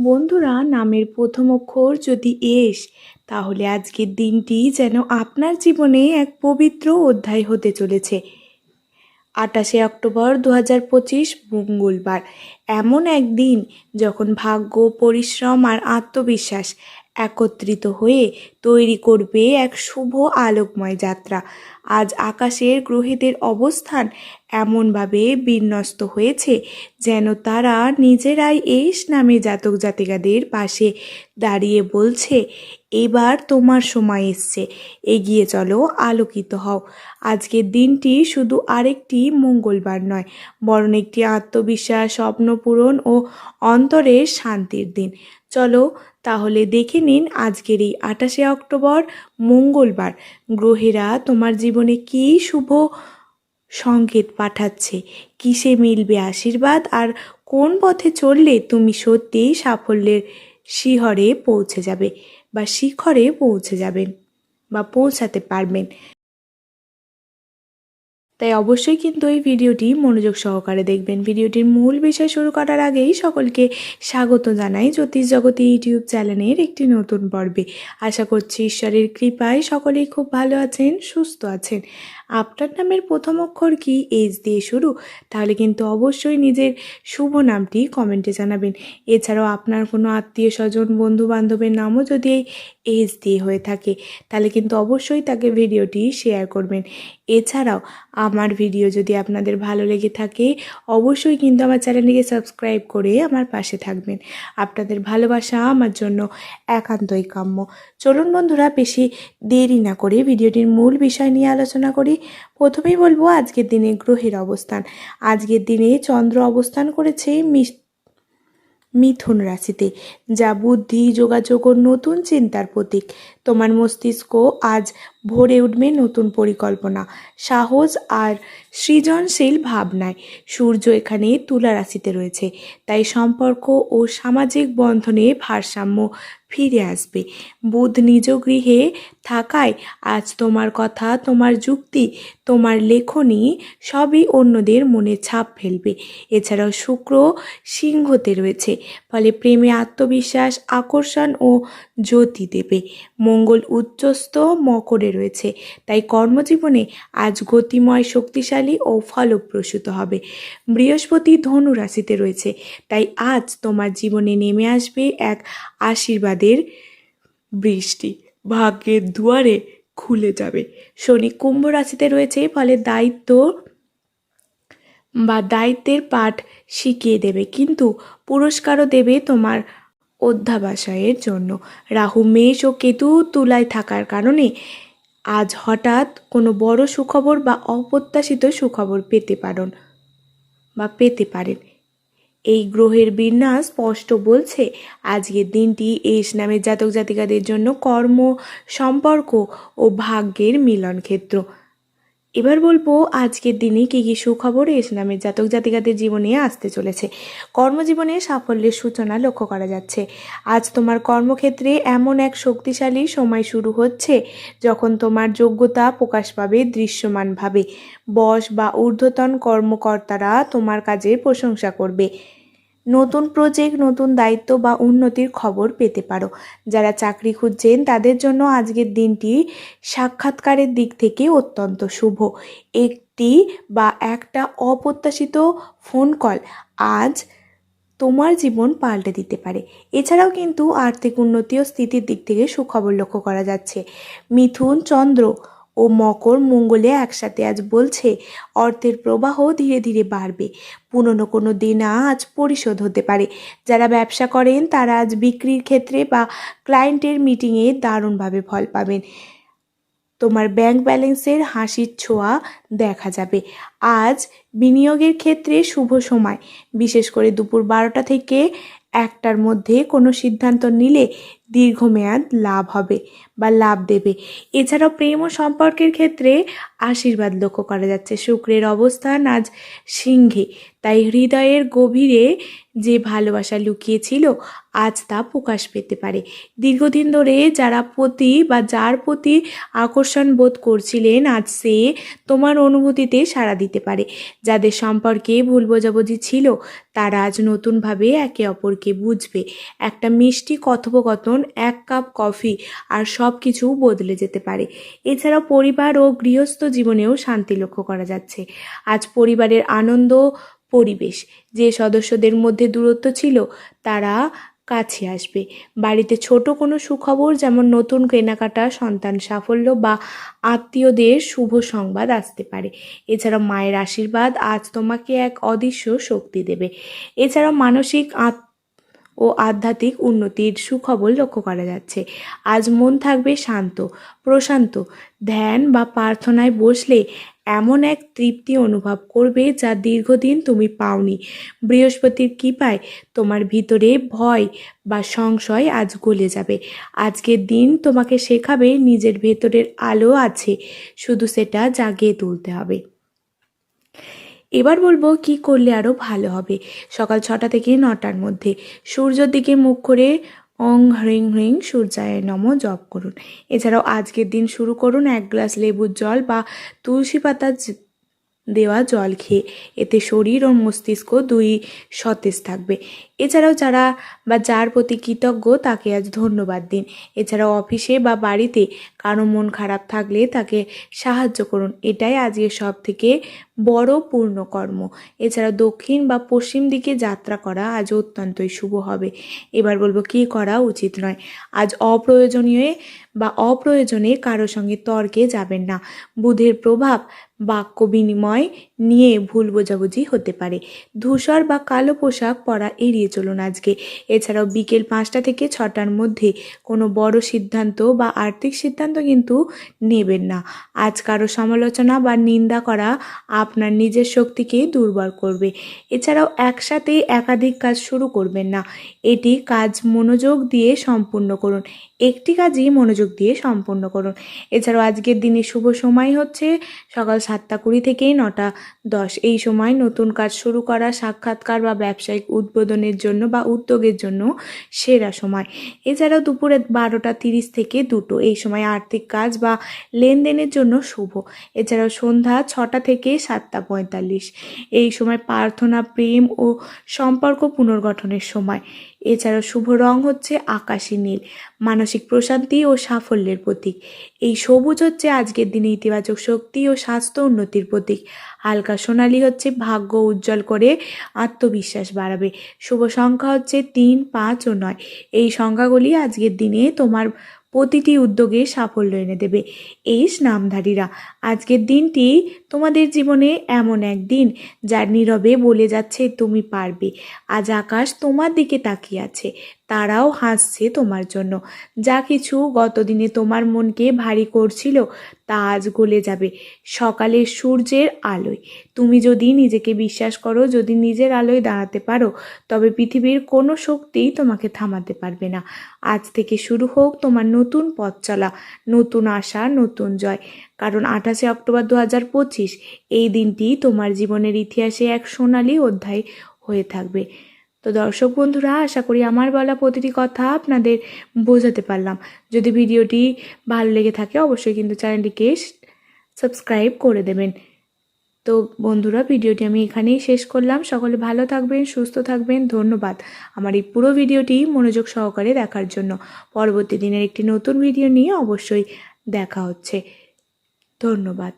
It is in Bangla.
বন্ধুরা, নামের প্রথম অক্ষর যদি এস, তাহলে আজকের দিনটি যেন আপনার জীবনে এক পবিত্র অধ্যায় হতে চলেছে। আটাশে অক্টোবর দু হাজার পঁচিশ মঙ্গলবার। এমন একদিন যখন ভাগ্য, পরিশ্রম আর আত্মবিশ্বাস একত্রিত হয়ে তৈরি করবে এক শুভ আলোকময় যাত্রা, আজ আকাশের গ্রহেদের অবস্থান এমনভাবে বিন্যস্ত হয়েছে যেন তারা নিজেরাই এস নামে জাতক জাতিকাদের পাশে দাঁড়িয়ে বলছে এবার তোমার সময় এসছে। এগিয়ে চলো, আলোকিত হও। আজকের দিনটি শুধু আরেকটি মঙ্গলবার নয়, বরং একটি আত্মবিশ্বাস, স্বপ্ন পূরণ ও অন্তরের শান্তির দিন। চলো, তাহলে দেখে নিন আজকের এই আঠাশে অক্টোবর, মঙ্গলবার। গ্রহেরা তোমার জীবনে কী শুভ সংকেত পাঠাচ্ছে? কিসে মিলবে আশীর্বাদ? আর কোন পথে চললে তুমি সত্যিই সাফল্যের শিহরে পৌঁছে যাবে? বা শিখরে পৌঁছে যাবেন বা পৌঁছাতে পারবেন। তাই অবশ্যই কিন্তু এই ভিডিওটি মনোযোগ সহকারে দেখবেন। ভিডিওটির মূল বিষয় শুরু করার আগেই সকলকে স্বাগত জানাই জ্যোতিষ জগতী ইউটিউব চ্যানেলের একটি নতুন পর্বে। আশা করছি ঈশ্বরের কৃপায় সকলেই খুব ভালো আছেন, সুস্থ আছেন। আপনার নামের প্রথম অক্ষর কি? এইচ দিয়ে শুরু। তাহলে কিন্তু অবশ্যই নিজের শুভ নামটি কমেন্টে জানাবেন। এছাড়াও আপনার কোনো আত্মীয় স্বজন বন্ধু বান্ধবের নামও যদি এই এইচ দিয়ে হয়ে থাকে, তাহলে কিন্তু অবশ্যই তাকে ভিডিওটি শেয়ার করবেন। এছাড়াও আমার ভিডিও যদি আপনাদের ভালো লেগে থাকে, অবশ্যই কিন্তু আমার চ্যানেলটিকে সাবস্ক্রাইব করে আমার পাশে থাকবেন। আপনাদের ভালোবাসা আমার জন্য একান্তই কাম্য। চলুন বন্ধুরা, বেশি দেরি না করে ভিডিওটির মূল বিষয় নিয়ে আলোচনা করি। প্রথমেই বলব আজকের দিনে গ্রহের অবস্থান। আজকের দিনে চন্দ্র অবস্থান করেছে মিথুন রাশিতে, যা বুদ্ধি, যোগাযোগ ও নতুন চিন্তার প্রতীক। তোমার মস্তিষ্ক আজ ভরে উঠবে নতুন পরিকল্পনা। সাহস আর সৃজনশীল ভাবনায় সূর্য এখানে তুলা রাশিতে রয়েছে। তাই সম্পর্ক ও সামাজিক বন্ধনে ভারসাম্য ফিরে আসবে। বুধ নিজ গৃহে থাকায় আজ তোমার কথা, তোমার যুক্তি, তোমার লেখনী সবই অন্যদের মনে ছাপ ফেলবে। এছাড়াও শুক্র সিংহতে রয়েছে, ফলে প্রেমে আত্মবিশ্বাস, আকর্ষণ ও জ্যোতি দেবে। মঙ্গল উচ্চস্থ রয়েছে। তাই কর্মজীবনে আজ গতিময়, শক্তিশালী ও ফলপ্রসূত হবে। বৃহস্পতি ধনু রাশিতে রয়েছে। তাই আজ তোমার জীবনে নেমে আসবে এক আশীর্বাদের বৃষ্টি। ভাগ্যের দুয়ারে খুলে যাবে। শনি কুম্ভ রাশিতে রয়েছে, ফলে দায়িত্ব বা দায়িত্বের পাঠ শিখিয়ে দেবে। কিন্তু পুরস্কারও দেবে তোমার অধ্যাবাসায়ের জন্য। রাহু, মেষ ও কেতু তুলায় থাকার কারণে আজ হঠাৎ কোনো বড় সুখবর বা অপ্রত্যাশিত সুখবর পেতে পারেন বা পেতে পারেন। এই গ্রহের বিন্যাস স্পষ্ট বলছে, আজকের দিনটি এস নামের জাতক জাতিকাদের জন্য কর্ম, সম্পর্ক ও ভাগ্যের মিলন ক্ষেত্র এবার বলব, আজকের দিনে কী কী সুখবর এস নামের জাতক জাতিকাদের জীবনে আসতে চলেছে। কর্মজীবনে সাফল্যের সূচনা লক্ষ্য করা যাচ্ছে। আজ তোমার কর্মক্ষেত্রে এমন এক শক্তিশালী সময় শুরু হচ্ছে, যখন তোমার যোগ্যতা প্রকাশ পাবে দৃশ্যমানভাবে। বস বা ঊর্ধ্বতন কর্মকর্তারা তোমার কাজের প্রশংসা করবে। নতুন প্রজেক্ট নতুন দায়িত্ব বা উন্নতির খবর পেতে পারো। যারা চাকরি খুঁজছেন, তাদের জন্য আজকের দিনটি সাক্ষাৎকারের দিক থেকে অত্যন্ত শুভ। একটি বা একটা অপ্রত্যাশিত ফোন কল আজ তোমার জীবন পাল্টে দিতে পারে। এছাড়াও কিন্তু আর্থিক উন্নতি ও স্থিতির দিক থেকে সুখবর লক্ষ্য করা যাচ্ছে। মিথুন চন্দ্র ও মকর মঙ্গলে একসাথে আজ বলছে, অর্থের প্রবাহ ধীরে ধীরে বাড়বে। পুরনো কোনো দেনা আজ পরিশোধ হতে পারে। যারা ব্যবসা করেন, তারা আজ বিক্রির ক্ষেত্রে বা ক্লায়েন্টের মিটিংয়ে দারুণভাবে ফল পাবেন। তোমার ব্যাংক ব্যালেন্সের হাসির ছোঁয়া দেখা যাবে। আজ বিনিয়োগের ক্ষেত্রে শুভ সময়। বিশেষ করে দুপুর বারোটা থেকে একটার মধ্যে কোনো সিদ্ধান্ত নিলে দীর্ঘমেয়াদ লাভ হবে বা লাভ দেবে। এছাড়াও প্রেম ও সম্পর্কের ক্ষেত্রে আশীর্বাদ লক্ষ্য করা যাচ্ছে। শুক্রের অবস্থান আজ সিংহে। তাই হৃদয়ের গভীরে যে ভালোবাসা লুকিয়েছিল, আজ তা প্রকাশ পেতে পারে। দীর্ঘদিন ধরে যারা প্রতি বা যার প্রতি আকর্ষণ বোধ করছিলেন, আজ সে তোমার অনুভূতিতে সাড়া দিতে পারে। যাদের সম্পর্কে ভুল বোঝাবুঝি ছিল, তারা আজ নতুনভাবে একে অপরকে বুঝবে। একটা মিষ্টি কথোপকথন, এক কাপ কফি আর সব কিছু বদলে যেতে পারে। এছাড়াও পরিবার ও গৃহস্থ জীবনেও শান্তি লক্ষ্য করা যাচ্ছে। আজ পরিবারের আনন্দ পরিবেশ। যে সদস্যদের মধ্যে দূরত্ব ছিল, তারা কাছে আসবে। বাড়িতে ছোট কোনো সুখবর যেমন নতুন কেনাকাটা, সন্তান সাফল্য বা আত্মীয়দের শুভ সংবাদ আসতে পারে। এছাড়া মায়ের আশীর্বাদ আজ তোমাকে এক অদৃশ্য শক্তি দেবে। এছাড়া মানসিক আত্ম ও আধ্যাত্মিক উন্নতির সুখবর লক্ষ্য করা যাচ্ছে। আজ মন থাকবে শান্ত, প্রশান্ত। ধ্যান বা প্রার্থনায় বসলে এমন এক তৃপ্তি অনুভব করবে যা দীর্ঘদিন তুমি পাওনি। বৃহস্পতির কৃপায় তোমার ভিতরে ভয় বা সংশয় আজ গলে যাবে। আজকের দিন তোমাকে শেখাবে নিজের ভেতরের আলো আছে, শুধু সেটা জাগিয়ে তুলতে হবে। এবার বলব কি করলে আরও ভালো হবে। সকাল ছটা থেকে নটার মধ্যে সূর্যর দিকে মুখ করে অং হ্রিং হ্রিং, সূর্যায় নম, জপ করুন। এছাড়াও আজকের দিন শুরু করুন এক গ্লাস লেবুর জল বা তুলসী পাতা দেওয়া জল খেয়ে। এতে শরীর ও মস্তিষ্ক দুই সতেজ থাকবে। এছাড়াও যারা বা যার প্রতি কৃতজ্ঞ তাকে আজ ধন্যবাদ দিন। এছাড়াও অফিসে বা বাড়িতে কারও মন খারাপ থাকলে তাকে সাহায্য করুন। এটাই আজকের সব থেকে বড় পূর্ণকর্ম এছাড়া দক্ষিণ বা পশ্চিম দিকে যাত্রা করা আজ অত্যন্তই শুভ হবে। এবার বলব, কী করা উচিত নয়। আজ অপ্রয়োজনীয় বা অপ্রয়োজনে কারও সঙ্গে তর্কে যাবেন না। বুধের প্রভাব বাক্য বিনিময় নিয়ে ভুল বোঝাবুঝি হতে পারে। ধূসর বা কালো পোশাক পরা এড়িয়ে চলুন আজকে। এছাড়াও বিকেল পাঁচটা থেকে ছটার মধ্যে কোনো বড় সিদ্ধান্ত বা আর্থিক সিদ্ধান্ত কিন্তু নেবেন না। আজ কারও সমালোচনা বা নিন্দা করা আপনার নিজের শক্তিকে দুর্বল করবে। এছাড়াও একসাথে একাধিক কাজ শুরু করবেন না। এটি কাজ মনোযোগ দিয়ে সম্পূর্ণ করুন। একটি কাজই মনোযোগ দিয়ে সম্পূর্ণ করুন। এছাড়াও আজকের দিনে শুভ সময় হচ্ছে সকাল সাতটা কুড়ি থেকে নটা। দশ, এই সময় নতুন কাজ শুরু করা, সাক্ষাৎকার বা ব্যবসায়িক উদ্বোধনের জন্য বা উদ্যোগের জন্য সেরা সময়। এছাড়াও দুপুরে বারোটা তিরিশ থেকে দুটো, এই সময় আর্থিক কাজ বা লেনদেনের জন্য শুভ। এছাড়াও সন্ধ্যা ছটা থেকে সাতটা পঁয়তাল্লিশ। এই সময় প্রার্থনা, প্রেম ও সম্পর্ক পুনর্গঠনের সময়। এছাড়াও শুভ রং হচ্ছে আকাশি নীল, মানসিক প্রশান্তি ও সাফল্যের প্রতীক। এই সবুজ হচ্ছে আজকের দিনে ইতিবাচক শক্তি ও স্বাস্থ্য উন্নতির প্রতীক। হালকা সোনালি হচ্ছে ভাগ্য উজ্জ্বল করে আত্মবিশ্বাস বাড়াবে। শুভ সংখ্যা হচ্ছে তিন, পাঁচ ও নয়। এই সংখ্যাগুলি আজকের দিনে তোমার প্রতিটি উদ্যোগে সাফল্য এনে দেবে। এই স্নামধারীরা আজকের দিনটি তোমাদের জীবনে এমন এক দিন যার নীরবে বলে যাচ্ছে, তুমি পারবে। আজ আকাশ তোমার দিকে তাকিয়ে আছে, তারাও হাসছে তোমার জন্য। যা কিছু গতদিনে তোমার মনকে ভারী করছিল তা আজ গলে যাবে। সকালের সূর্যের আলোয়। তুমি যদি নিজেকে বিশ্বাস করো, যদি নিজের আলোয় দাঁড়াতে পারো, তবে পৃথিবীর কোনো শক্তিই তোমাকে থামাতে পারবে না। আজ থেকে শুরু হোক তোমার নতুন পথ চলা, নতুন আশা, নতুন জয়। কারণ আঠাশে অক্টোবর দু হাজার পঁচিশ, এই দিনটি তোমার জীবনের ইতিহাসে এক সোনালি অধ্যায় হয়ে থাকবে। তো দর্শক বন্ধুরা, আশা করি আমার বলা প্রতিটি কথা আপনাদের বোঝাতে পারলাম। যদি ভিডিওটি ভালো লেগে থাকে, অবশ্যই কিন্তু চ্যানেলটিকে সাবস্ক্রাইব করে দেবেন। তো বন্ধুরা, ভিডিওটি আমি এখানেই শেষ করলাম। সকলে ভালো থাকবেন, সুস্থ থাকবেন। ধন্যবাদ আমার এই পুরো ভিডিওটি মনোযোগ সহকারে দেখার জন্য। পরবর্তী দিনের একটি নতুন ভিডিও নিয়ে অবশ্যই দেখা হচ্ছে। ধন্যবাদ।